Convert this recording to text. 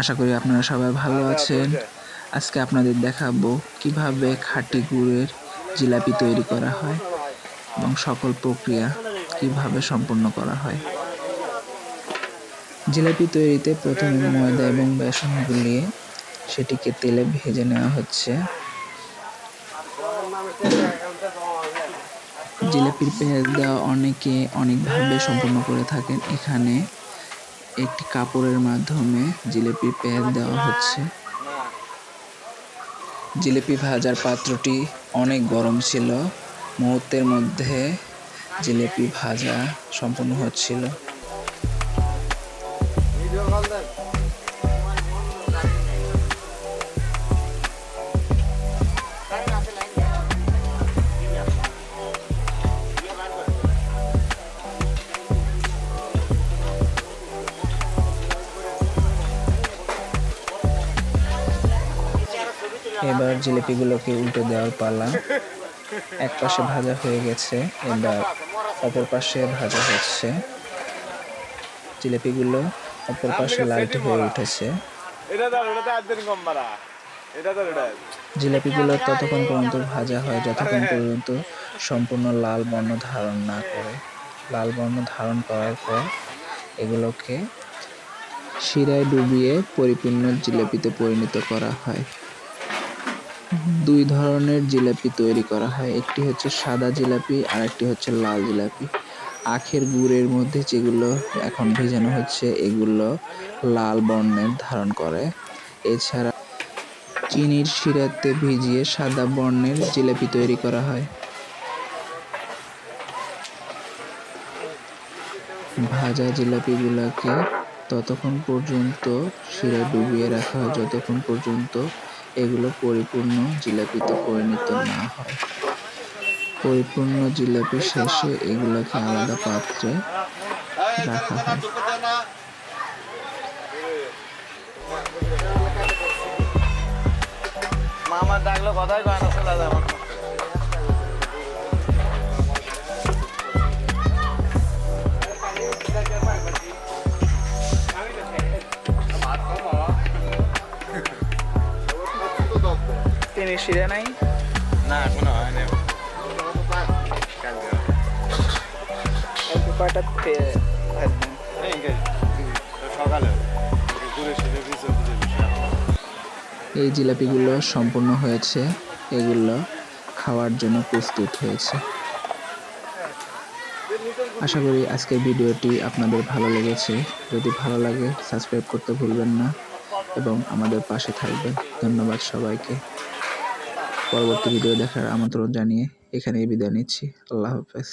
আশা করি আপনারা সবাই ভালো আছেন। আজকে আপনাদের দেখাবো কীভাবে খাঁটি গুড়ের জিলাপি তৈরি করা হয় এবং সকল প্রক্রিয়া কীভাবে সম্পন্ন করা হয়। জিলাপি তৈরিতে প্রথমে ময়দা এবং বেসন গুলিয়ে সেটিকে তেলে ভেজে নেওয়া হচ্ছে। জিলাপির পেঁয়াজ দেওয়া অনেকে অনেকভাবে সম্পন্ন করে থাকেন। এখানে একটি কাপড়ের মাধ্যমে জিলেপি পেঁয়াজ দেওয়া হচ্ছে। জিলিপি ভাজার পাত্রটি অনেক গরম ছিল। মুহূর্তের মধ্যে জিলিপি ভাজা সম্পূর্ণ হচ্ছিল। এবার জিলিপিগুলোকে উল্টে দেওয়ার পালা। এক পাশে ভাজা হয়ে গেছে এবার অপর পাশে ভাজা হচ্ছে। জিলিপিগুলো অপর পাশে লাইট হয়ে উঠেছে। জিলাপিগুলো ততক্ষণ পর্যন্ত ভাজা হয় যতক্ষণ পর্যন্ত সম্পূর্ণ লাল বর্ণ ধারণ না করে। লাল বর্ণ ধারণ করার পর এগুলোকে শিরায় ডুবিয়ে পরিপূর্ণ জিলাপিতে পরিণত করা হয়। দুই ধরনের জিলাপি তৈরি করা হয়। একটি হচ্ছে সাদা জিলাপি আর একটি হচ্ছে লাল জিলাপি। আখের গুড়ের মধ্যে যেগুলো এখন ভেজানো হচ্ছে, এগুলো লাল বর্ণের ধারণ করে। এছাড়া চিনির শিরাতে ভিজিয়ে সাদা বর্ণের জিলাপি তৈরি করা হয়। ভাজা জিলাপিগুলোকে ততক্ষণ পর্যন্ত শিরায় ডুবিয়ে রাখা হয়, যতক্ষণ পর্যন্ত এগুলো পরিপূর্ণ জিলাপিতে পরিণত না হয়। পরিপূর্ণ জিলাপি শেষে এগুলোকে আলাদা পাত্রে রাখা হয়। মামা ডাকলো কথাই কয় না, চলে যায় শিরা নাই না এখনও হয় না কয়টা সকালে এই জিলাপিগুলো সম্পূর্ণ হয়েছে এগুলো খাওয়ার জন্য প্রস্তুত হয়েছে। আশা করি আজকের ভিডিওটি আপনাদের ভালো লেগেছে। যদি ভালো লাগে সাবস্ক্রাইব করতে ভুলবেন না। এবং আমাদের পাশে থাকবেন। ধন্যবাদ সবাইকে। পরবর্তী ভিডিও দেখার আমন্ত্রণ জানিয়ে এখানেই বিদায় নিচ্ছি। আল্লাহ হাফেজ।